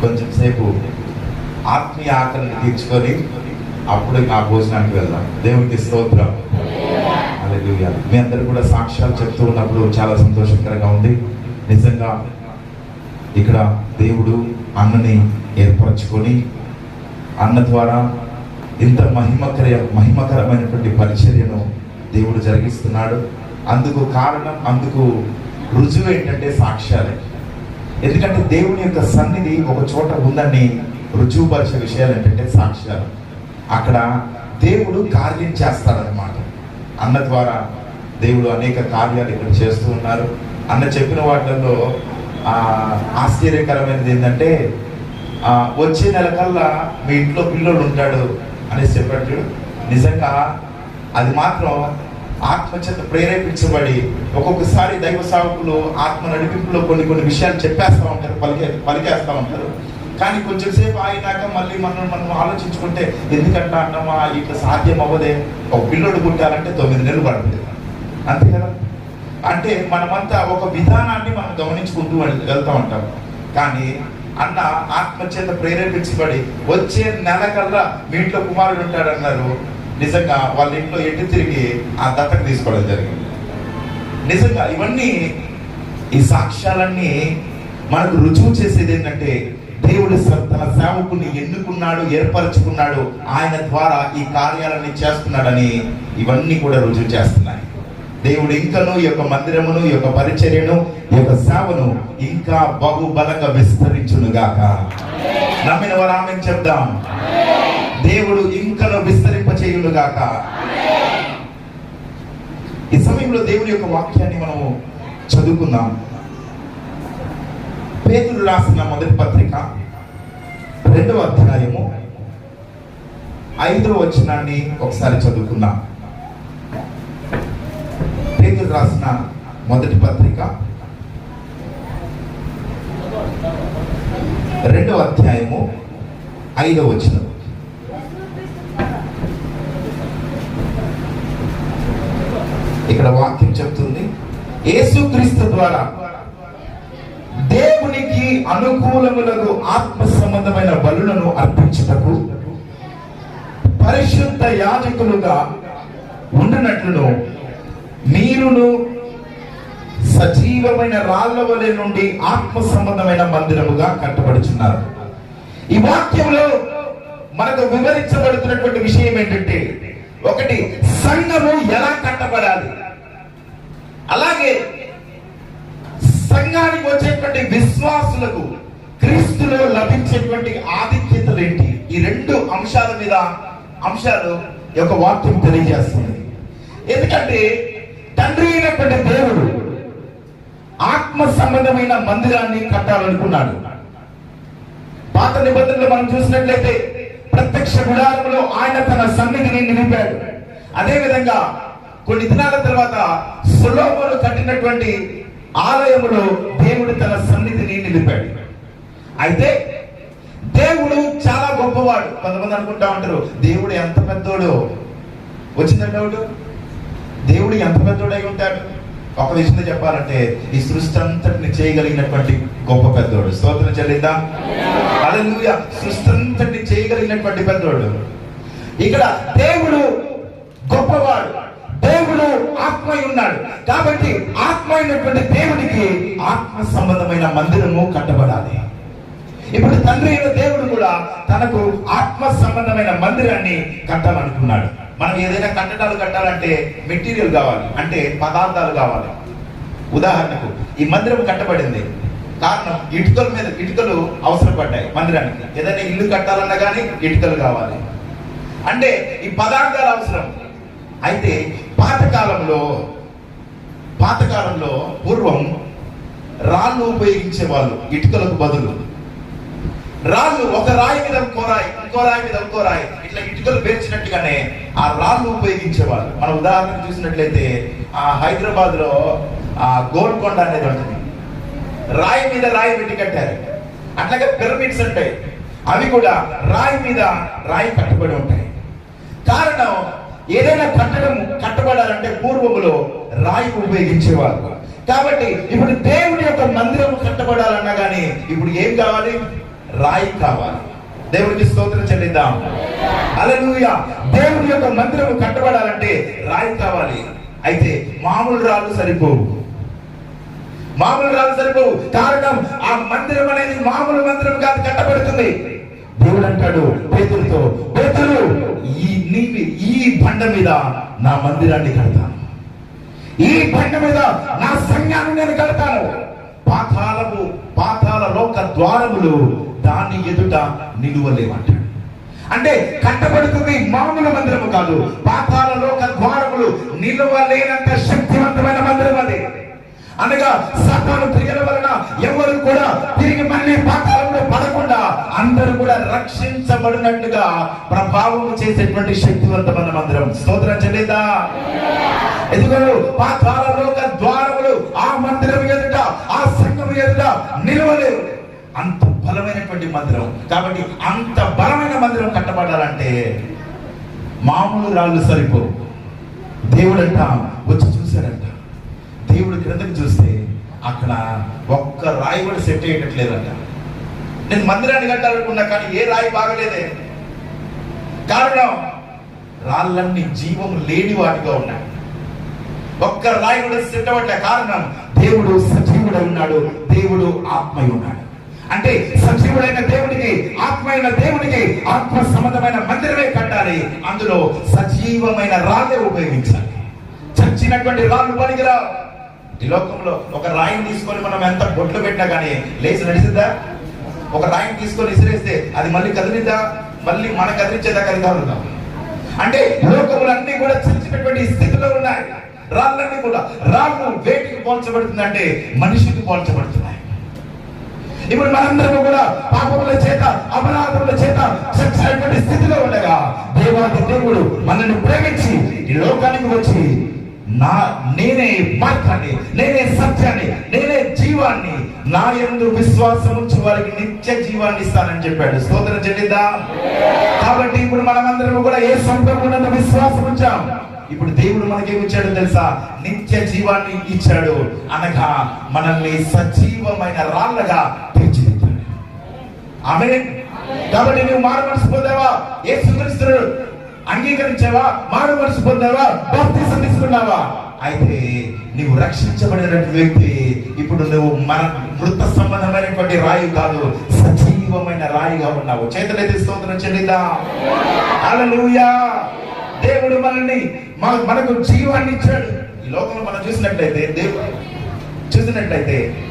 కొంచెం సేపు ఆత్మీయ ఆకలిని తీర్చుకొని అప్పుడు ఆ భోజనానికి వెళ్దాం. దేవునికి స్తోత్రం. హల్లెలూయా మీ అందరు కూడా సాక్ష్యాలు చెప్తూ ఉన్నప్పుడు చాలా సంతోషకరంగా ఉంది. నిజంగా ఇక్కడ దేవుడు అన్నని ఏర్పరచుకొని అన్న ద్వారా ఇంత మహిమకర మహిమకరమైనటువంటి పరిచర్యను దేవుడు జరిగిస్తున్నాడు. అందుకు కారణం అందుకు రుజువు ఏంటంటే సాక్ష్యాలే. ఎందుకంటే దేవుని యొక్క సన్నిధి ఒక చోట ఉందని రుజువుపరిచే విషయాలు ఏంటంటే సాక్ష్యాలు. అక్కడ దేవుడు కార్యం చేస్తాడనమాట అన్న ద్వారా దేవుడు అనేక కార్యాలు ఇక్కడ చేస్తూ ఉన్నారు. అన్న చెప్పిన వాటిల్లో ఆశ్చర్యకరమైనది ఏంటంటే వచ్చే నెల కల్లా మీ ఇంట్లో పిల్లోడు ఉంటాడు అనేసి చెప్పాడు నిజంగా అది మాత్రం ఆత్మచేత ప్రేరేపించబడి ఒక్కొక్కసారి దైవ సేవకులు ఆత్మ నడిపింపులో కొన్ని కొన్ని విషయాలు చెప్పేస్తూ ఉంటారు పలికే పలికేస్తూ ఉంటారు. కానీ కొంచెం సేపు అయినాక మళ్ళీ మనం మనం ఆలోచించుకుంటే ఎందుకంటే అన్నమా ఇట్లా సాధ్యం అవ్వదే ఒక పిల్లోడు పుట్టాలంటే తొమ్మిది నెలలు పడుతుంది. అంతే కదా? అంటే మనమంతా ఒక విధానాన్ని మనం గమనించుకుంటూ వెళ్తూ ఉంటాం. కానీ అన్న ఆత్మచేత ప్రేరేపించబడి వచ్చే నెల కల్లా మీ ఇంట్లో కుమారుడు ఉంటాడన్నారు నిజంగా వాళ్ళ ఇంట్లో ఎటు తిరిగి ఆ దత్తకు తీసుకోవడం జరిగింది. నిజంగా ఇవన్నీ ఈ సాక్ష్యాలన్నీ మనకు రుజువు చేసేది ఏంటంటే దేవుడు తన సేవకుని ఎన్నుకున్నాడు ఏర్పరచుకున్నాడు ఆయన ద్వారా ఈ కార్యాలన్నీ చేస్తున్నాడని ఇవన్నీ కూడా రుజువు చేస్తున్నాయి. దేవుడు ఇంకను ఈ యొక్క మందిరమును ఈ యొక్క పరిచర్యను ఈ యొక్క సేవను ఇంకా బహుబలంగా విస్తరించును గాక నమ్మిన వారు ఆమె చెప్దాం. దేవుడు ఇంకను విస్తరింప చేయును గాక ఈ సమయంలో దేవుని యొక్క వాక్యాన్ని మనము చదువుకుందాం. పేదలు రాసిన మొదటి పత్రిక రెండవ అధ్యాయము ఐదవ వచనాన్ని ఒకసారి చదువుకుందాం. పేదలు రాసిన మొదటి పత్రిక రెండవ అధ్యాయము ఐదవ వచనం. ఇక్కడ వాక్యం చెప్తుంది. యేసుక్రీస్తు ద్వారా దేవునికి అనుకూలములకు ఆత్మ సంబంధమైన బలులను అర్పించుటకు పరిశుద్ధ యాజకులుగా ఉండినట్లును మీరును సజీవమైన రాళ్ళ వలె నుండి ఆత్మ సంబంధమైన మందిరముగా కట్టబడుచున్నారు. ఈ వాక్యంలో మనకు వివరించబడుతున్నటువంటి విషయం ఏంటంటే ఒకటి సంఘము ఎలా కట్టబడాలి? అలాగే సంఘానికి వచ్చేటువంటి విశ్వాసులకు క్రీస్తులో లభించేటువంటి ఆధిక్యతలు ఏంటి? ఈ రెండు అంశాల మీద అంశాలు యొక్క వాక్యం తెలియజేస్తుంది. ఎందుకంటే తండ్రి అయినటువంటి దేవుడు ఆత్మ సంబంధమైన మందిరాన్ని కట్టాలనుకున్నాడు. పాత నిబంధనలు మనం చూసినట్లయితే ప్రత్యక్ష గుడారంలో ఆయన తన సన్నిధిని నిలిపాడు. అదే విధంగా కొన్ని దినాల తర్వాత సులోములు కట్టినటువంటి ఆలయములో దేవుడు తన సన్నిధిని నిలిపాడు. అయితే దేవుడు చాలా గొప్పవాడు. కొంతమంది అనుకుంటా ఉంటారు దేవుడు ఎంత పెద్దోడు? వచ్చిందండి దేవుడు ఎంత పెద్దోడై ఉంటాడు? ఒక విషయంలో చెప్పాలంటే ఈ సృష్టి అంతటిని చేయగలిగినటువంటి గొప్ప పెద్దోడు. స్తోత్రం చెల్లిద్దా? హల్లెలూయా. సృష్టి అంతటిని చేయగలిగినటువంటి పెద్దోడు. ఇక్కడ దేవుడు గొప్పవాడు. దేవుడు ఆత్మై ఉన్నాడు. కాబట్టి ఆత్మ అయినటువంటి దేవుడికి ఆత్మ సంబంధమైన మందిరము కట్టబడాలి. ఇప్పుడు తండ్రి అయిన దేవుడు కూడా తనకు ఆత్మ సంబంధమైన మందిరాన్ని కట్టాలనుకున్నాడు. మనం ఏదైనా కట్టడాలు కట్టాలంటే మెటీరియల్ కావాలి అంటే పదార్థాలు కావాలి. ఉదాహరణకు ఈ మందిరం కట్టబడింది. కారణం ఇటుకల మీద ఇటుకలు అవసరపడ్డాయి మందిరానికి. ఏదైనా ఇల్లు కట్టాలన్నా కానీ ఇటుకలు కావాలి. అంటే ఈ పదార్థాలు అవసరం. అయితే పాతకాలంలో పాతకాలంలో పూర్వం రాళ్ళు ఉపయోగించే వాళ్ళు ఇటుకలకు బదులు. రాళ్ళు ఒక రాయి మీద ఇంకో రాయి ఇంకో రాయి మీద ఇంకో రాయి. ఇట్లా ఇటుకలు పేర్చినట్టుగానే ఆ రాళ్ళు ఉపయోగించేవాళ్ళు. మన ఉదాహరణ చూసినట్లయితే ఆ హైదరాబాద్లో ఆ గోల్కొండ అనేది ఉంటుంది రాయి మీద రాయి పెట్టి కట్టారు. అట్లాగే పిరమిడ్స్ ఉంటాయి. అవి కూడా రాయి మీద రాయి కట్టబడి ఉంటాయి. కారణం ఏదైనా కట్టడం కట్టబడాలంటే పూర్వములో రాయి ఉపయోగించేవారు కాబట్టి ఇప్పుడు దేవుడి యొక్క మందిరం కట్టబడాలన్నా కానీ ఇప్పుడు ఏం కావాలి? రాయి కావాలి. దేవుడికి స్తోత్రం చెల్లిద్దాం. అలలుయ దేవుడి యొక్క మందిరం కట్టబడాలంటే రాయి కావాలి. అయితే మామూలు రాళ్ళు సరిపోవు. మామూలు రాళ్ళు సరిపోవు. కారణం ఆ మందిరం అనేది మామూలు మందిరం కాదు కట్టబడుతుంది. దేవుడు అంటాడు పేతులతో పేతులు ఈ నీవి ఈ బండ మీద నా మందిరాన్ని కడతాను. ఈ బండ మీద నా సంఘాన్ని నేను కడతాను. పాతాళము పాతాల లోక ద్వారములు దాని ఎదుట నిలువలేమంటాడు అంటే కట్టబడుతుంది మామూలు మందిరము కాదు పాతాల లోక ద్వారములు నిలువలేనంత శక్తివంతమైన మందిరం అది. అనగా సాతాను క్రియల వలన ఎవరు కూడా తిరిగి మళ్ళీ పాతాళంలో పడకుండా అందరూ కూడా రక్షించబడినట్టుగా ప్రభావం చేసేటువంటి శక్తివంతమైన మందిరం. స్తోత్రం చెల్లిదా ఎదుగు పాతాల అంత బలమైనటువంటి మందిరం. కాబట్టి అంత బలమైన మందిరం కట్టబడాలంటే మామూలు రాళ్ళు సరిపోవు. దేవుడంట వచ్చి చూశాడంట. దేవుడు క్రిందకి చూస్తే అక్కడ ఒక్క రాయి కూడా సెట్ అయ్యేటట్లేదంట. నేను మందిరాన్ని కట్టాలనుకున్నా కానీ ఏ రాయి బాగలేదే. కారణం రాళ్ళన్నీ జీవం లేని వాటిగా ఉన్నాయి. ఒక్క రాయి కూడా సెట్ అవ్వట్లే. కారణం దేవుడు సజీవుడై ఉన్నాడు. దేవుడు ఆత్మై ఉన్నాడు అంటే సజీవుడైన దేవుడికి ఆత్మైన దేవుడికి ఆత్మ సంబంధమైన మందిరమే కట్టాలి. అందులో సజీవమైన రాళ్ళే ఉపయోగించాలి. చచ్చినటువంటి రాళ్ళు పనికిరావు. ఈ లోకంలో ఒక రాయిని తీసుకొని మనం ఎంత బొట్లు పెట్టినా కానీ లేచి నడిచిద్దా? ఒక రాయిని తీసుకొని విసిరేస్తే అది మళ్ళీ కదిలిద్దా? మళ్ళీ మన కదిలించేదాకా అది కదులుతాం అంటే లోకములన్నీ కూడా చచ్చినటువంటి స్థితిలో ఉన్నాయి. రాళ్ళన్నీ కూడా. రాళ్ళు వేటికి పోల్చబడుతుందంటే మనిషికి పోల్చబడుతున్నాయి. ఇప్పుడు మనందరం కూడా పాపముల చేత అపరాధముల చేత చచ్చినటువంటి స్థితిలో ఉండగా దేవాది దేవుడు మనల్ని ప్రేమించి ఈ లోకానికి వచ్చి నా నేనే మార్గాన్ని నేనే సత్యాన్ని నేనే జీవాన్ని నా యందు విశ్వాసం ఉంచి వారికి నిత్య జీవాన్ని ఇస్తానని చెప్పాడు. స్తోత్రం చెల్లిద్దా. కాబట్టి ఇప్పుడు మనమందరం కూడా ఏ సొంతం విశ్వాసం ఉంచాం? ఇప్పుడు దేవుడు మనకేమిచ్చాడు తెలుసా? నిత్య జీవాన్ని ఇచ్చాడు. అనగా మనల్ని సజీవమైన రాళ్ళగా తీర్చిదిద్దాడు. ఆమె కాబట్టి నువ్వు మారు మనసు పొందావా? ఏ సుకరిస్తున్నాడు అంగీకరించావా? మారు మనసు పొందావా? భక్తి సంధిస్తున్నావా అయితే నీవు రక్షించబడినటువంటి వ్యక్తి ఇప్పుడు నువ్వు మన మృత సంబంధమైనటువంటి రాయి కాదు సజీవమైన రాయిగా ఉన్నావు. చేతులైతే స్తోత్రం చెల్లిద్దా. హల్లెలూయా. దేవుడు మనల్ని మన- మనకు జీవాన్ని ఇచ్చాడు. ఈ లోకంలో మనం చూసినట్లయితే దేవుడు చూసినట్లయితే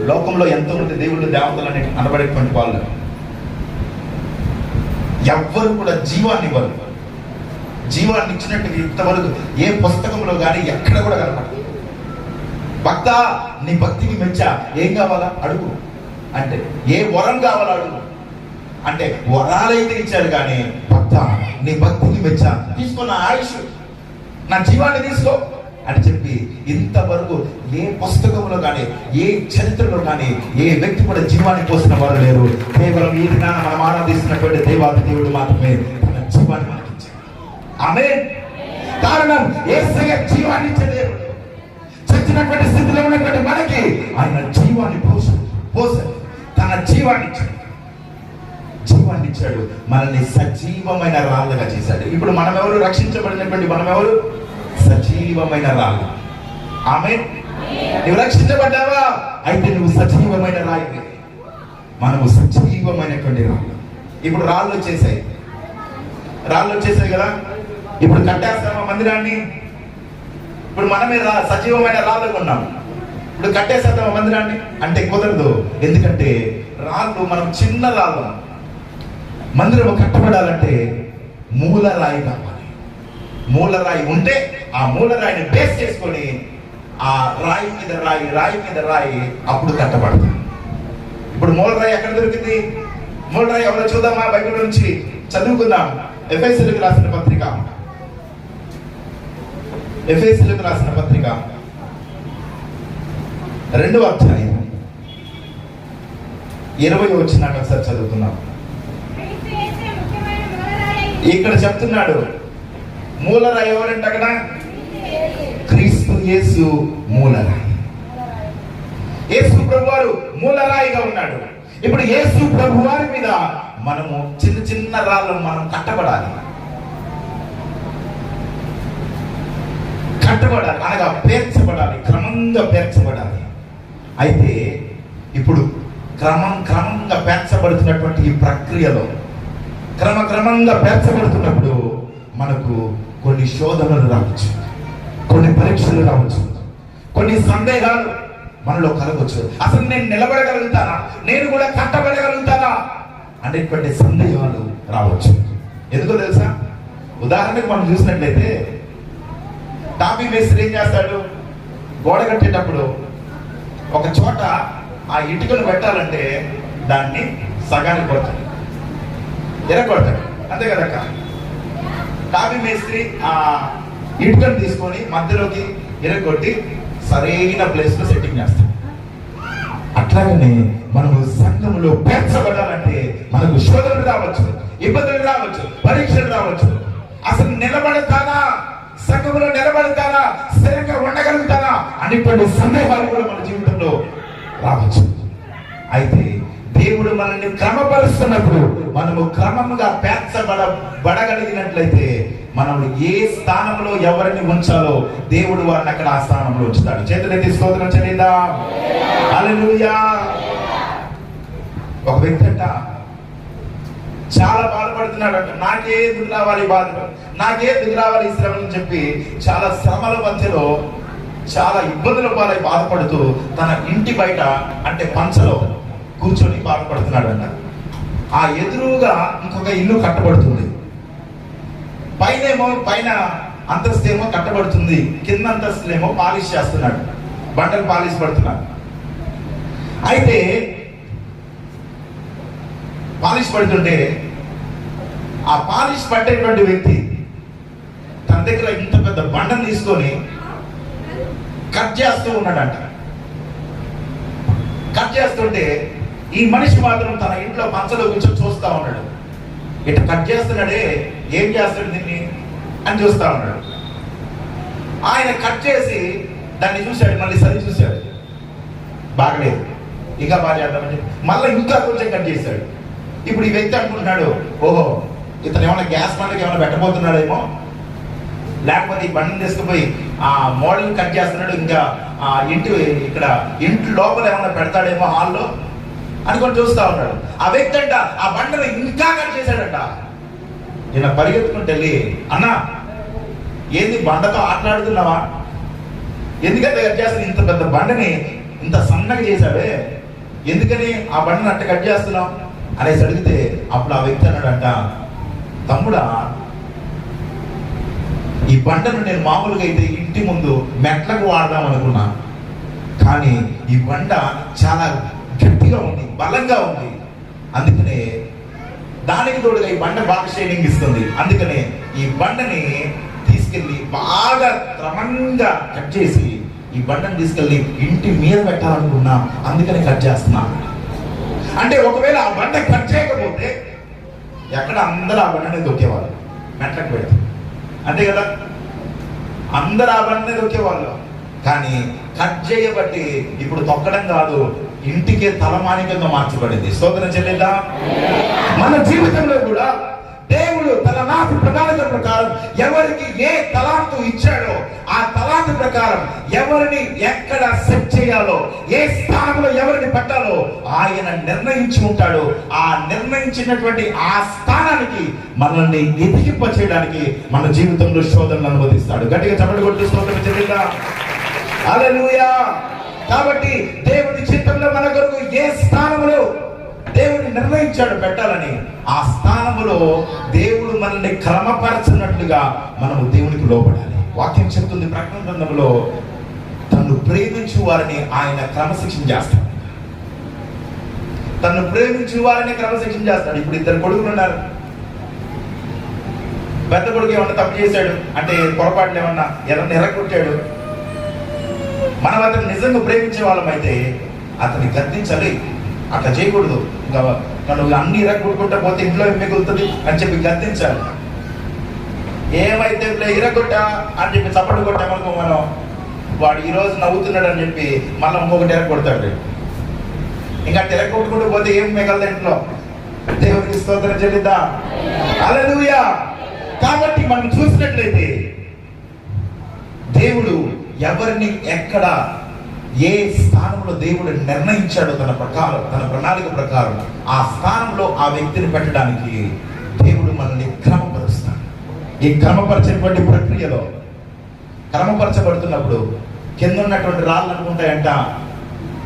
లోకంలో ఎంతో మంది దేవుళ్ళు దేవతలు అని అనబడేటువంటి వాళ్ళు. ఎవ్వరు కూడా జీవాన్ని ఇవ్వరు. జీవాన్ని ఇచ్చినట్టు ఇంతవరకు ఏ పుస్తకంలో కానీ ఎక్కడ కూడా కనపడదు. భక్త నీ భక్తికి మెచ్చా? ఏం కావాలా? అడుగు. అంటే ఏ వరం కావాలా? అడుగు. అంటే వరాలైతే ఇచ్చాడు కానీ భర్త నీ భక్తికి మెచ్చా తీసుకో నా ఆయుష్. నా జీవాన్ని తీసుకో అని చెప్పి ఇంతవరకు ఏ పుస్తకంలో కానీ ఏ చరిత్రలో కానీ ఏ వ్యక్తి కూడా జీవాన్ని పోసిన వారు లేరు. కేవలం ఈ దినాన మనం ఆరాధిస్తున్నటువంటి దేవాది దేవుడు మాత్రమే తన జీవాన్ని మనకి ఆమె కారణం ఏసయ్య జీవాన్ని ఇచ్చే చచ్చినటువంటి స్థితిలో ఉన్నటువంటి మనకి ఆయన జీవాన్ని పోస పోసాడు తన జీవాన్ని ఇచ్చాడు. జీవాన్ని ఇచ్చాడు మనల్ని సజీవమైన రాళ్ళగా చేశాడు. ఇప్పుడు మనం ఎవరు రక్షించబడినటువంటి మనం ఎవరు సజీవమైన రాళ్ళు. ఆమె నువ్వు రక్షించబడ్డావా? అయితే నువ్వు సజీవమైన రాయి మనము సజీవమైనటువంటి రాళ్ళు. ఇప్పుడు రాళ్ళు వచ్చేసాయి. రాళ్ళు వచ్చేసాయి కదా? ఇప్పుడు కట్టేస్తామా మందిరాన్ని? ఇప్పుడు మనమే రా సజీవమైన రాళ్ళు ఉన్నాం ఇప్పుడు కట్టేసేద్దామా మందిరాన్ని? అంటే కుదరదు. ఎందుకంటే రాళ్ళు మనం చిన్న రాళ్ళు. మందిరం కట్టబడాలంటే మూలరాయి కావాలి. మూలరాయి ఉంటే ఆ మూలరాయిని బేస్ చేసుకొని ఆ రాయి మీద రాయి రాయి మీద రాయి అప్పుడు కట్టబడతాం. ఇప్పుడు మూలరాయి ఎక్కడ దొరికింది? మూలరాయి ఎవరో చూద్దామా? బైబిల్ నుంచి చదువుకుందాం. ఎఫ్ఐసీలకు రాసిన పత్రిక. ఎఫ్ఐసీలకు రాసిన పత్రిక. రెండవ అధ్యాయం. ఇరవై వచ్చినాక ఒకసారి చదువుతున్నాం క్రీస్తు యేసే ముఖ్యమైన మూలరాయి. ఇక్కడ చెప్తున్నాడు మూలరాయి ఎవరంటే అక్కడ? క్రీస్తు యేసు మూలరాయి. యేసు ప్రభువారు మూలరాయిగా ఉన్నాడు. ఇప్పుడు యేసు ప్రభు వారి మీద మనము చిన్న చిన్న రాళ్ళను మనం కట్టబడాలి. కట్టబడాలి అనగా పేర్చబడాలి క్రమంగా పేర్చబడాలి. అయితే ఇప్పుడు క్రమం క్రమంగా పేర్చబడుతున్నటువంటి ఈ ప్రక్రియలో క్రమక్రమంగా పేర్చబడుతున్నప్పుడు మనకు కొన్ని శోధనలు రావచ్చు. కొన్ని పరీక్షలు రావచ్చు. కొన్ని సందేహాలు మనలో కలగవచ్చు. అసలు నేను నిలబడగలుగుతానా? నేను కూడా కట్టబడగలుగుతానా? అనేటువంటి సందేహాలు రావచ్చు. ఎందుకో తెలుసా? ఉదాహరణకు మనం చూసినట్లయితే టాపీ మేస్త్రి ఏం చేస్తాడు? గోడ కట్టేటప్పుడు ఒక చోట ఆ ఇటుకను పెట్టాలంటే దాన్ని సగానికి పడుతుంది ఎరగొడతాడు అంతే కదక్క కాపీ మేస్త్రి ఆ ఇటుకను తీసుకొని మధ్యలోకి ఎరగొట్టి సరైన ప్లేస్లో సెట్టింగ్ చేస్తాడు అట్లాగనే మనము సంఘంలో పేర్చబడాలంటే మనకు శోధనలు రావచ్చు ఇబ్బందులు రావచ్చు పరీక్షలు రావచ్చు. అసలు నిలబడతానా? సంఘంలో నిలబడతానా? స్థిరంగా ఉండగలుగుతానా? అనేటువంటి సందేహాలు కూడా మన జీవితంలో రావచ్చు. అయితే దేవుడు మనల్ని క్రమపరుస్తున్నప్పుడు మనము క్రమముగా పేర్చబడ బడగలిగినట్లయితే మనం ఏ స్థానంలో ఎవరిని ఉంచాలో దేవుడు వారిని అక్కడ ఆ స్థానంలో ఉంచుతాడు. చేతులెత్తి స్తోత్రం చెల్లిందా హల్లెలూయా. ఒక వ్యక్తి అంట చాలా బాధపడుతున్నాడు అంట నాకే దిగు రావాలి బాధ నాకే దిగు రావాలి ఈ అని చెప్పి చాలా శ్రమల మధ్యలో చాలా ఇబ్బందుల పాలై బాధపడుతూ తన ఇంటి బయట అంటే పంచలో కూర్చొని బాధపడుతున్నాడు అంట ఆ ఎదురుగా ఇంకొక ఇల్లు కట్టబడుతుంది. పైనేమో పైన అంతస్తేమో కట్టబడుతుంది. కింద అంతస్తులేమో పాలిష్ చేస్తున్నాడు. బండలు పాలిష్ పడుతున్నాడు. అయితే పాలిష్ పడుతుంటే ఆ పాలిష్ పట్టేటువంటి వ్యక్తి తన దగ్గర ఇంత పెద్ద బండను తీసుకొని కట్ చేస్తూ ఉన్నాడంట. కట్ చేస్తుంటే ఈ మనిషి మాత్రం తన ఇంట్లో మంచలో కూర్చొని చూస్తా ఉన్నాడు. ఇటు కట్ చేస్తున్నాడే ఏం చేస్తాడు దీన్ని అని చూస్తా ఉన్నాడు. ఆయన కట్ చేసి దాన్ని చూశాడు మళ్ళీ సరి చూశాడు. బాగలేదు. ఇంకా బాగా చేద్దామని మళ్ళీ ఇంకా కొంచెం కట్ చేశాడు. ఇప్పుడు ఈ వ్యక్తి అనుకుంటున్నాడు ఓహో ఇతను ఏమైనా గ్యాస్ బండకి ఏమైనా పెట్టబోతున్నాడేమో? లేకపోతే ఈ బండిని తీసుకుపోయి ఆ మోడల్ కట్ చేస్తున్నాడు ఇంకా ఆ ఇంటి ఇక్కడ ఇంటి లోపల ఏమైనా పెడతాడేమో హాల్లో? అనుకొని చూస్తా ఉన్నాడు. ఆ వ్యక్తి అంట ఆ బండను ఇంకా కట్ చేశాడంట. నిన్న పరిగెత్తుకుంటే వెళ్ళి అన్నా ఏంది బండతో ఆటలాడుతున్నావా? ఎందుకంటే కట్ చేస్తాను ఇంత పెద్ద బండని ఇంత సన్నగా చేశావే. ఎందుకని ఆ బండను అట్ట కట్ చేస్తున్నావు? అనేసి అడిగితే అప్పుడు ఆ వ్యక్తి అన్నాడంట తమ్ముడా ఈ బండను నేను మామూలుగా అయితే ఇంటి ముందు మెట్లకు వాడదాం అనుకున్నా. కానీ ఈ బండ చాలా గట్టిగా ఉంది బలంగా ఉంది. అందుకనే దానికి తోడుగా ఈ బండ బాగా షేడింగ్ ఇస్తుంది. అందుకనే ఈ బండని తీసుకెళ్ళి బాగా క్రమంగా కట్ చేసి ఈ బండని తీసుకెళ్ళి ఇంటి మీద పెట్టాలనుకున్నా. అందుకని కట్ చేస్తున్నా. అంటే ఒకవేళ ఆ బండ కట్ చేయకపోతే ఎక్కడ అందరూ ఆ బండని దొక్కేవాళ్ళు మెట్లకు పెడితే. అంతే కదా? అందరూ ఆ బండని దొక్కేవాళ్ళు కానీ కట్ చేయబట్టి ఇప్పుడు తొక్కడం కాదు. ఇంటికే తలమానికంగా మార్చబడింది. స్తోత్రం చెల్లిందా మన జీవితంలో కూడా దేవుడు తన నాటి ప్రణాళిక ప్రకారం ఎవరికి ఏ తలాంతు ఇచ్చాడో ఆ తలాంతు ప్రకారం ఎవరిని ఎక్కడ సెట్ చేయాలో ఏ స్థానంలో ఎవరిని పెట్టాలో ఆయన నిర్ణయించి ఉంటాడు. ఆ నిర్ణయించినటువంటి ఆ స్థానానికి మనల్ని ఎదిగింప చేయడానికి మన జీవితంలో శోధనలు అనుమతిస్తాడు గట్టిగా చప్పటి కొట్టు స్తోత్రం చెల్లిద్దా? హల్లెలూయా! కాబట్టి దేవుని చిత్తంలో మన కొరకు ఏ స్థానంలో దేవుని నిర్ణయించాడు పెట్టాలని ఆ స్థానములో దేవుడు మనల్ని క్రమపరచినట్లుగా మనము దేవునికి లోపడాలి వాక్యం చెప్తుంది ప్రకటన గ్రంథంలో తను ప్రేమించు వారిని ఆయన క్రమశిక్షణ చేస్తాడు. తను ప్రేమించు వారిని క్రమశిక్షణ చేస్తాడు. ఇప్పుడు ఇద్దరు కొడుకులు ఉన్నారు. పెద్ద కొడుకు ఏమన్నా తప్పు చేశాడు? అంటే పొరపాట్లు ఏమన్నా ఎలా నిరగొట్టాడు మనం అతను నిజంగా ప్రేమించే వాళ్ళమైతే అతన్ని గద్దించాలి అట్లా చేయకూడదు. ఇంకా నువ్వు అన్ని ఇరగొట్టుకుంటా పోతే ఇంట్లో ఏం మిగులుతుంది అని చెప్పి గద్దించాలి. ఏమైతే ఇరగొట్టా అని చెప్పి చప్పట్లు కొట్టామనుకో మనం వాడు ఈరోజు నవ్వుతున్నాడు అని చెప్పి మళ్ళీ ఇంకొకటి ఎరగొడతాడు ఇంకా తెలకొట్టుకుంటూ పోతే ఏం మిగలదు ఇంట్లో? దేవునికి స్తోత్రం చెల్లిద్దా. హల్లెలూయా కాబట్టి మనం చూసినట్లయితే దేవుడు ఎవరిని ఎక్కడ ఏ స్థానంలో దేవుడు నిర్ణయించాడో తన ప్రకారం తన ప్రణాళిక ప్రకారం ఆ స్థానంలో ఆ వ్యక్తిని పెట్టడానికి దేవుడు మనల్ని క్రమపరుస్తాడు. ఈ క్రమపరచినటువంటి ప్రక్రియలో క్రమపరచబడుతున్నప్పుడు కింద ఉన్నటువంటి రాళ్ళు అనుకుంటాయంట.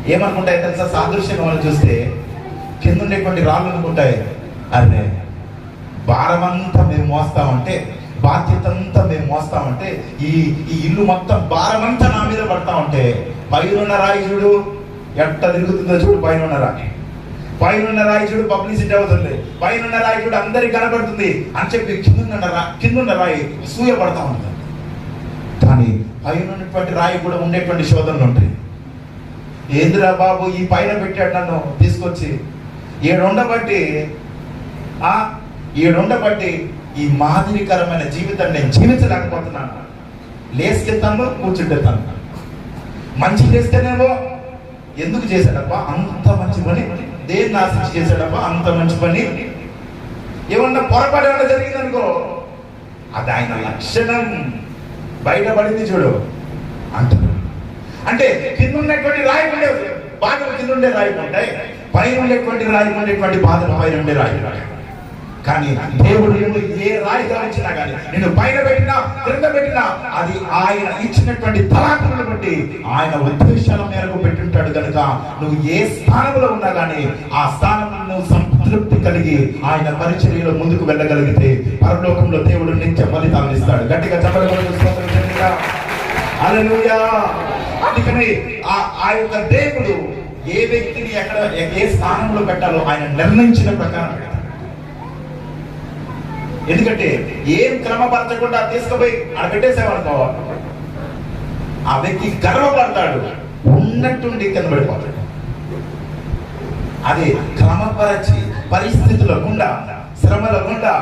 ఏమనుకుంటాయి తెలుసా? సాదృశ్యంగా మనం చూస్తే కింద ఉండేటువంటి రాళ్ళు అనుకుంటాయి. అరే భారమంతా మేము మోస్తామంటే బాధ్యత అంతా మేము మోస్తామంటే ఈ ఈ ఇల్లు మొత్తం భారమంతా నా మీద పడతా ఉంటే పైన రాయి చూడు? ఎట్ట తిరుగుతుందో చూడు పైన ఉన్న రాయి పైన రాయి చూడు పబ్లిసిటీ అవుతుంది. పైన రాయి చూడు అందరికి కనబడుతుంది అని చెప్పి కింద రా కింద రాయి సూయ పడతా ఉంటుంది. కానీ పైన ఉన్నటువంటి రాయి కూడా ఉండేటువంటి శోధనలు ఉంటాయి. ఏందిరా బాబు ఈ పైన పెట్టాడు నన్ను తీసుకొచ్చి? ఏడుండబట్టి ఆ ఈడుండబట్టి ఈ మాదిరికరమైన జీవితం నేను జీవించలేకపోతున్నాను. లేస్తే తను మంచి చేస్తేనేమో ఎందుకు చేశాడప్పా అంత మంచి పని. దేన్ని ఆశించి చేశాడప్పా అంత మంచి పని. ఏమన్నా పొరపాటు ఏమన్నా జరిగిందనుకో అది ఆయన లక్షణం. బయటపడింది చూడు. అంటారు అంటే కింద ఉన్నటువంటి రాయి బాధలు కింద ఉండే రాయి ఉంటాయి. పైన ఉండేటువంటి రాయి ఉండేటువంటి బాధలు పైన ఉండే రాయి కానీ దేవుడు ఏ రాయి తలంచినా కానీ నేను పైన పెట్టినా క్రింద పెట్టినా అది ఆయన ఇచ్చినటువంటి తలాంతులను బట్టి ఆయన ఉద్దేశాల మేరకు పెట్టుంటాడు కనుక నువ్వు ఏ స్థానంలో ఉన్నా కానీ ఆ స్థానంలో నువ్వు సంతృప్తి కలిగి ఆయన పరిచర్యలో ముందుకు వెళ్ళగలిగితే పరలోకంలో దేవుడు నిత్య ఫలితాలను ఇస్తాడు. గట్టిగా చెప్పగలుగుతా అందుకని ఆ ఆ యొక్క దేవుడు ఏ వ్యక్తిని ఎక్కడ ఏ స్థానంలో పెట్టాలో ఆయన నిర్ణయించిన ప్రకారం పెడతాడు. ఎందుకంటే ఏం క్రమపరచకుండా తీసుకుపోయి ఆడ పెట్టేసామనుకో ఆ వ్యక్తి గర్వపడతాడు. ఉన్నట్టుండి కనబడిపోతాడు. అది క్రమపరచి పరిస్థితుల గుండా శ్రమల గుండా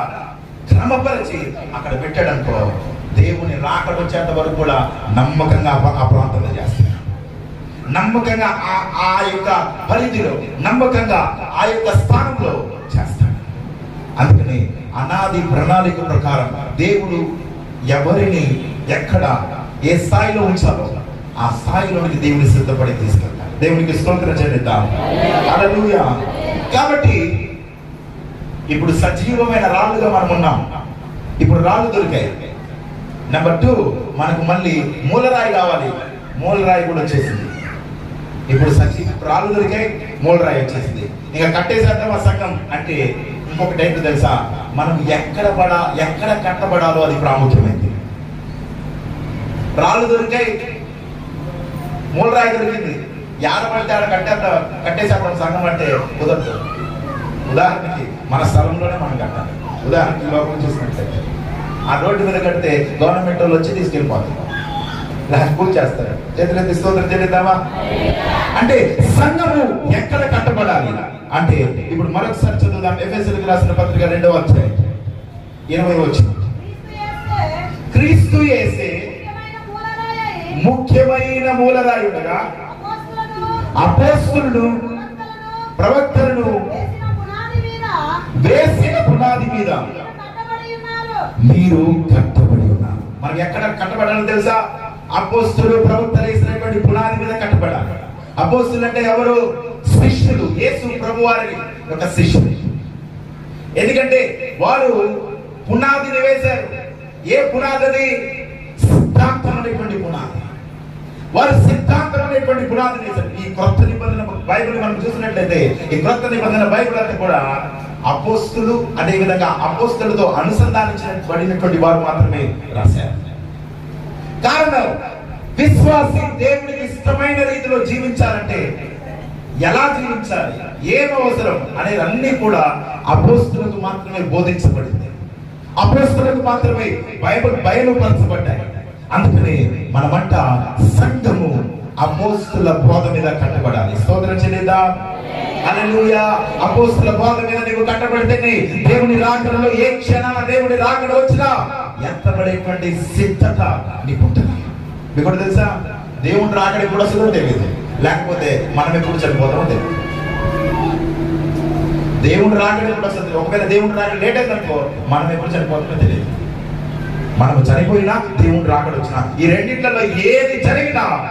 క్రమపరచి అక్కడ పెట్టాడనుకో దేవుని రాకడొచ్చేంత వరకు కూడా నమ్మకంగా ఆ- ప్రాంతంలో చేస్తాడు. నమ్మకంగా ఆ ఆ యొక్క పరిధిలో నమ్మకంగా ఆ యొక్క స్థానంలో అందుకని అనాది ప్రణాళిక ప్రకారం దేవుడు ఎవరిని ఎక్కడ ఏ స్థాయిలో ఉంచాలో ఆ స్థాయిలోనికి దేవుని సిద్ధపడి తీసుకెళ్తాడు. దేవునికి స్తోత్రం చెల్లిద్దాం. హల్లెలూయా కాబట్టి ఇప్పుడు సజీవమైన రాళ్ళుగా మనం ఉన్నాం. ఇప్పుడు రాళ్ళు దొరికాయి. నెంబర్ టూ మనకు మళ్ళీ మూలరాయి కావాలి. మూలరాయి కూడా వచ్చేసింది. ఇప్పుడు సచి రాళ్ళు దొరికాయి మూలరాయి వచ్చేసింది. ఇంకా కట్టేసేద్దాం ఆ సగం? అంటే ఇంకొకటి ఏంటో తెలుసా? మనం ఎక్కడ పడ ఎక్కడ కట్టబడాలో అది ప్రాముఖ్యమైంది. రాళ్ళు దొరికాయి. మూలరాయి దొరికింది. యాడ పడితే ఆడ కట్టేద్దాం కట్టేసేద్దాం సంఘం అంటే కుదరదు. ఉదాహరణకి మన స్థలంలోనే మనం కట్టాలి. ఉదాహరణకి లోపల చూసినట్లయితే. ఆ రోడ్డు మీద కడితే గవర్నమెంట్ వాళ్ళు వచ్చి తీసుకెళ్ళిపోతారు. లేకపోతే పూజ చేస్తారు చేతులెత్తి స్తోత్రం చేద్దామా అంటే సంఘము ఎక్కడ కట్టబడాలి? అంటే ఇప్పుడు మరొకసారి చదువుదాం. ఎఫ్ఎస్ఎల్కి రాసిన పత్రిక రెండవ అధ్యాయం. ఇరవై వచ్చిన క్రీస్తు వేసే ముఖ్యమైన మూలరాయి ముఖ్యమైన మూలరాయుడుగా అపోస్తలులు, అపోస్తులను ప్రవక్తలను వేసిన పునాది మీద మీరు కట్టబడి ఉన్నారు. మీరు మనం ఎక్కడ కట్టబడాలని తెలుసా? అపోస్తులు ప్రవక్తలు వేసినటువంటి పునాది మీద కట్టబడాలి అపోస్తులు అంటే ఎవరు? శిష్యులు. యేసు ప్రభు వారి ఒక శిష్యులు ఎందుకంటే వారు పునాదిని వేశారు. ఏ పునాది సిద్ధాంతం అనేటువంటి పునాది. వారు సిద్ధాంతం అనేటువంటి పునాదిని వేశారు. ఈ క్రొత్త నిబంధన బైబిల్ మనం చూసినట్లయితే ఈ క్రొత్త నిబంధన బైబిల్ అంతా కూడా అపోస్తులు అదేవిధంగా అపోస్తులతో అనుసంధానించబడినటువంటి వారు మాత్రమే రాశారు. కారణం విశ్వాసి దేవునికి ఇష్టమైన రీతిలో జీవించాలంటే ఎలా జీవించాలి? ఏం అవసరం? అనేది అన్ని కూడా అపోస్తులకు మాత్రమే బోధించబడింది. అపోస్తులకు మాత్రమే బైబిల్ బయలుపరచబడ్డాయి. అందుకనే మనమంట సంఘము అపోస్తుల బోధ మీద కట్టబడాలి. స్తోత్రం చెల్లిద్దా. అలలుయా అపోస్తుల బోధ మీద నీవు కట్టబడితేనే దేవుని రాకడలో ఏ క్షణాన దేవుని రాకడ వచ్చినా ఎంతబడేటువంటి సిద్ధత నీకు ఉంటుంది. మీకు కూడా తెలుసా? దేవుని రాకడ ఎప్పుడు వస్తుందో తెలియదు. లేకపోతే మనం ఎప్పుడు చనిపోతామో తెలియదు. దేవుడు రాకడే కూడా వస్తుంది? ఒకవేళ దేవుడు రాకడ లేట్ అయిందనుకో మనం ఎప్పుడు చనిపోతామో తెలియదు. మనం చనిపోయినా దేవుడు రాకడ వచ్చినా ఈ రెండింటిలో ఏది జరిగినా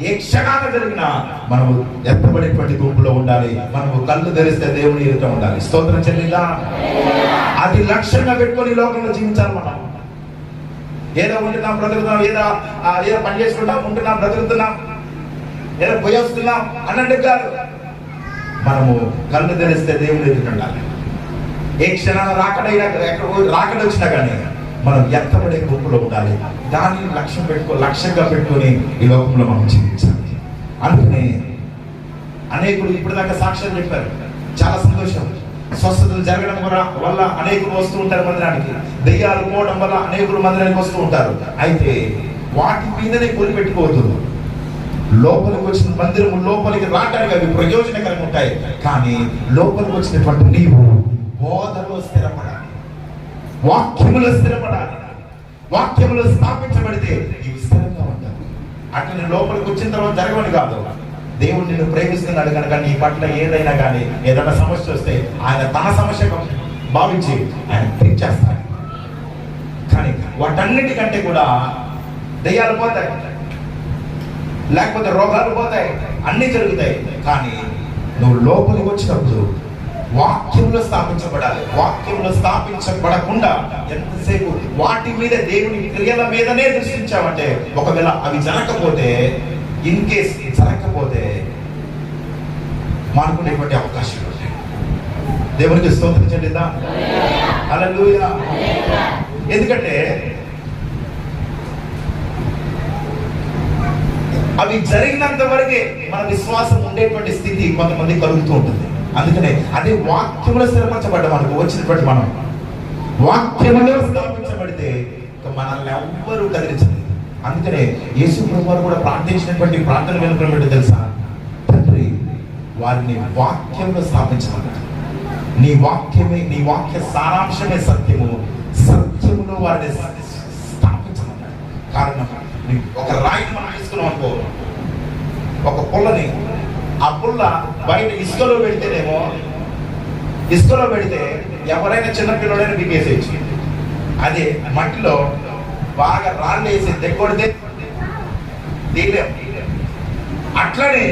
ఏ క్షణాన జరిగినా మనము ఎత్తబడేటువంటి గుంపులో ఉండాలి. మనము కళ్ళు ధరిస్తే దేవుని ఎదుట ఉండాలి. స్తోత్రం చెల్లిందా అది లక్ష్యంగా పెట్టుకొని లోకంలో జీవించాలి మనం. ఏదో ఉంటున్నాం బ్రతుకుతున్నాం ఏదో ఏదో పని చేసుకుంటాం ఉంటున్నాం బ్రతుకుతున్నాం ఏదో పోయి వస్తున్నాం అన్నట్టు కాదు. మనము కళ్ళు ధరిస్తే దేవుని ఎదుట ఉండాలి. ఏ క్షణాన రాకడైనా ఎక్కడ రాకడ వచ్చినా కానీ మనం ఎత్తబడే గుంపులో ఉండాలి. దాన్ని లక్ష్యం పెట్టుకో లక్ష్యంగా పెట్టుకొని ఈ లోకంలో మనం జీవించాలి. అందుకనే అనేకులు ఇప్పటిదాకా సాక్ష్యం చెప్పారు. చాలా సంతోషం. స్వస్థతలు జరగడం వల్ల- వల్ల అనేకులు వస్తూ ఉంటారు మందిరానికి. దెయ్యాలు పోవడం వల్ల అనేకులు మందిరానికి వస్తూ ఉంటారు. అయితే వాటి మీదనే కొలి పెట్టుకోవద్దు. లోపలికి వచ్చిన మందిరము లోపలికి రావడానికి అవి ప్రయోజనకరంగా ఉంటాయి. కానీ లోపలికి వచ్చినటువంటి నీవు బోధలో స్థిరపడాలి. వాక్యములో స్థిరపడాలి. వాక్యములో స్థాపించబడితే నీవు స్థిరంగా ఉంటావు అట్లా లోపలికి వచ్చిన తర్వాత జరగవని కాదు. దేవుడు నిన్ను ప్రేమిస్తున్నాడు కనుక నీ పట్ల ఏదైనా కానీ ఏదైనా సమస్య వస్తే ఆయన తన సమస్య భావించి ఆయన తీర్చేస్తాడు. కానీ వాటన్నిటికంటే కూడా దెయ్యాలు పోతాయి. లేకపోతే రోగాలు పోతాయి. అన్ని జరుగుతాయి. కానీ నువ్వు లోపలికి వచ్చినప్పుడు వాక్యంలో స్థాపించబడాలి. వాక్యంలో స్థాపించబడకుండా ఎంతసేపు వాటి మీద దేవుని క్రియల మీదనే దృష్టించామంటే ఒకవేళ అవి జరగకపోతే ఇన్ కేస్ జరగకపోతే మానుకునేటువంటి అవకాశాలు ఉంటాయి. దేవునికి స్తోత్రం చెల్లిద్దాం. అలా ఎందుకంటే అవి జరిగినంత వరకే మన విశ్వాసం ఉండేటువంటి స్థితి కొంతమంది కలుగుతూ ఉంటుంది. అందుకనే అదే వాక్యములో స్థిరపరచబడ్డ మనకు వచ్చినటువంటి మనం. వాక్యములో స్థాపించబడితే మనల్ని ఎవ్వరూ కదిలించలేదు అందుకనే యేసు ప్రభు కూడా ప్రార్థించినటువంటి ప్రార్థన వినుకున్నట్టు తెలుసా? తండ్రి వారిని వాక్యంలో స్థాపించమన్నారు నీ వాక్యమే నీ వాక్య సారాంశమే సత్యము. సత్యములో వారిని స్థాపించమన్నాడు కారణం ఒక రాయిని మనం వేసుకున్నాం అనుకో. ఒక పుల్లని ఆ పుల్ల బయట ఇసుకలో పెడితేనేమో ఇసుకలో పెడితే ఎవరైనా చిన్న పిల్లడైనా బిగేసేయచ్చు అదే మట్టిలో బాగా రాళ్ళు వేసి తెగొడితే తీయలేం. అట్లనే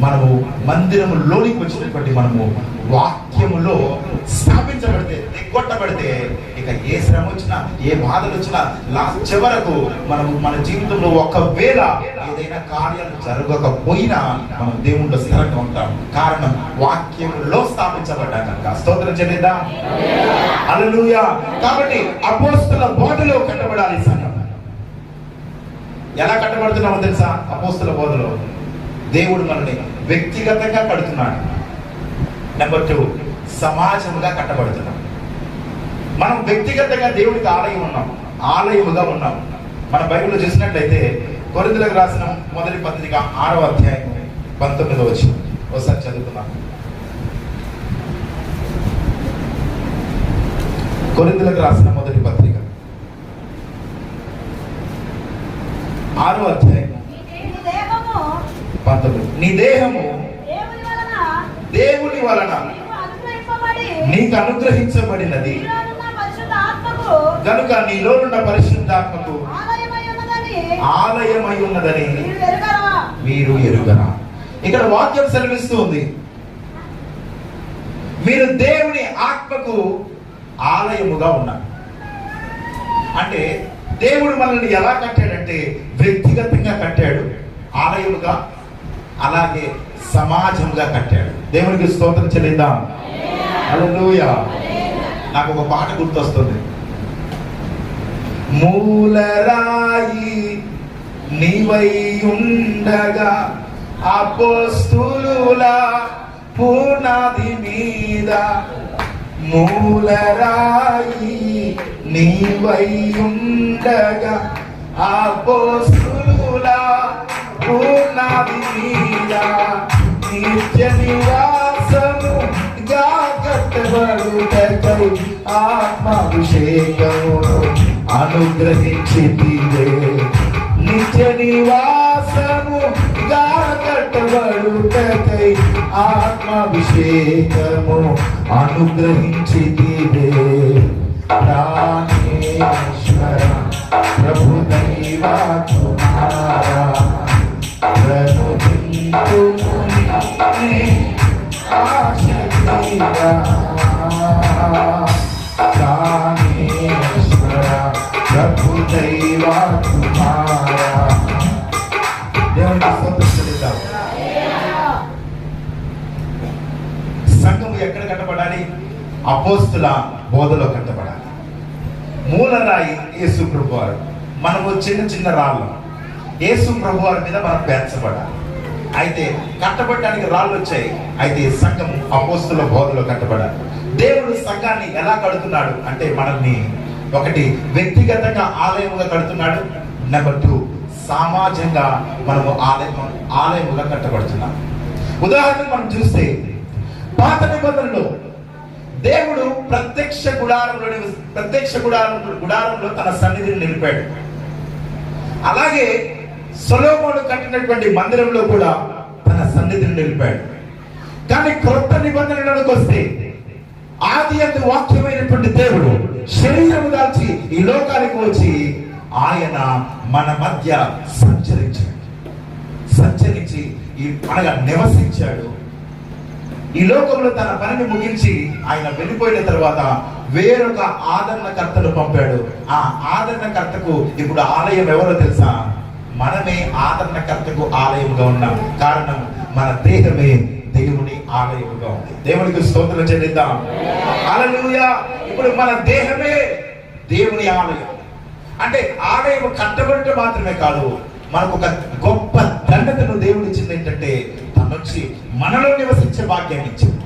మనము మందిరము లోనికి వచ్చినటువంటి మనము వాక్యములో స్థాపించబడితే దిగ్గొట్టబడితే ఇక ఏ శ్రమ వచ్చినా ఏ బాధలు వచ్చినా లాస్ట్ చివరకు మనం మన జీవితంలో ఒకవేళ ఏదైనా కార్యాలు జరగకపోయినా మనం దేవుళ్ళో స్థిరంగా ఉంటాం. కారణం వాక్యములో స్థాపించబడ్డా కనుక. స్తోత్రం చెల్లిద్దా? అలలుయా కాబట్టి అపోస్తుల బోధలో కట్టబడాలి సంఘం. ఎలా కట్టబడుతున్నామో తెలుసా? అపోస్తుల బోధలో. దేవుడు మనల్ని వ్యక్తిగతంగా కడుతున్నాడు. నెంబర్ టూ సమాజంగా కట్టబడుతున్నాం. మనం వ్యక్తిగతంగా దేవుడికి ఆలయం ఉన్నాం ఆలయముగా ఉన్నాం. మన బైబిల్లో చూసినట్లయితే కొరిందులకు రాసిన మొదటి పత్రిక ఆరో అధ్యాయం పంతొమ్మిదో వచ్చి ఒకసారి చదువుతున్నాం కొరిందులకు రాసిన మొదటి పత్రిక ఆరో అధ్యాయం నీ దేహము పంతొమ్మిది. నీ దేహము దేవుని వలన నీకు అనుగ్రహించబడినది. కనుక నీలోనున్న పరిశుద్ధాత్మకు ఆలయమై ఉన్నదని మీరు ఎరుగరా. ఇక్కడ వాక్యం సెలవిస్తుంది మీరు దేవుని ఆత్మకు ఆలయముగా ఉన్నారు అంటే దేవుడు మనల్ని ఎలా కట్టాడంటే వ్యక్తిగతంగా కట్టాడు. ఆలయముగా అలాగే సమాజంగా కట్టాడు. దేవునికి స్తోత్రం చెల్లిద్దాం. హల్లెలూయా. నాకు ఒక పాట గుర్తొస్తుంది. మూలరాయి నీవై ఉండగా అపోస్తుల పూర్ణాది మీద మూలరాయి నీవై ఉండగా అపోస్తుల పూర్ణాది మీద నిత్య నివాసము కట్టబడుటకై ఆత్మాభిషేకము అనుగ్రహించి నిత్య నివాసము గా ఆత్మాభిషేకము అనుగ్రహించితివే ప్రాణేశ్వర ప్రభు దైవా కుమారా ప్రభు సంఘము ఎక్కడ కట్టబడాలి? అపోస్తుల బోధలో కట్టబడాలి. మూలరాయి యేసు ప్రభు వారు మనము చిన్న చిన్న రాళ్ళు. యేసు ప్రభు వారి మీద మనం పెంచబడాలి అయితే కట్టబడడానికి రాళ్ళు వచ్చాయి. అయితే సంఘం అపోస్తుల బోధలో కట్టబడాలి. దేవుడు సంఘాన్ని ఎలా కడుతున్నాడు అంటే మనల్ని ఒకటి వ్యక్తిగతంగా ఆలయముగా కడుతున్నాడు. నెంబర్ టూ సామాజికంగా మనము ఆలయం ఆలయముగా కట్టబడుతున్నాం. ఉదాహరణ మనం చూస్తే పాత నిబంధనలో దేవుడు ప్రత్యక్ష గుడారంలో ప్రత్యక్ష గుడారంలో గుడారంలో తన సన్నిధిని నిలిపాడు. అలాగే సొలోమోడు కట్టినటువంటి మందిరంలో కూడా తన సన్నిధిని నిలిపాడు. కానీ క్రొత్త నిబంధనలకు వస్తే ఆది అంత వాక్యమైనటువంటి దేవుడు శరీరము దాల్చి ఈ లోకానికి వచ్చి ఆయన మన మధ్య సంచరించాడు. సంచరించి ఈ అనగా నివసించాడు. ఈ లోకంలో తన పనిని ముగించి ఆయన వెళ్ళిపోయిన తర్వాత వేరొక ఆదరణకర్తను పంపాడు. ఆ ఆదరణకర్తకు ఇప్పుడు ఆలయం ఎవరో తెలుసా? మనమే ఆదరణకర్తకు ఆలయముగా ఉన్నాం. కారణం మన దేహమే దేవుని ఆలయముగా ఉంది. దేవునికి స్తోత్రం చెల్లిద్దాం. అలలుయా ఇప్పుడు మన దేహమే దేవుని ఆలయం. అంటే ఆలయం కట్టబడటం మాత్రమే కాదు మనకు ఒక గొప్ప దండతను దేవుడు ఇచ్చింది ఏంటంటే తను వచ్చి మనలో నివసించే భాగ్యాన్ని ఇచ్చింది.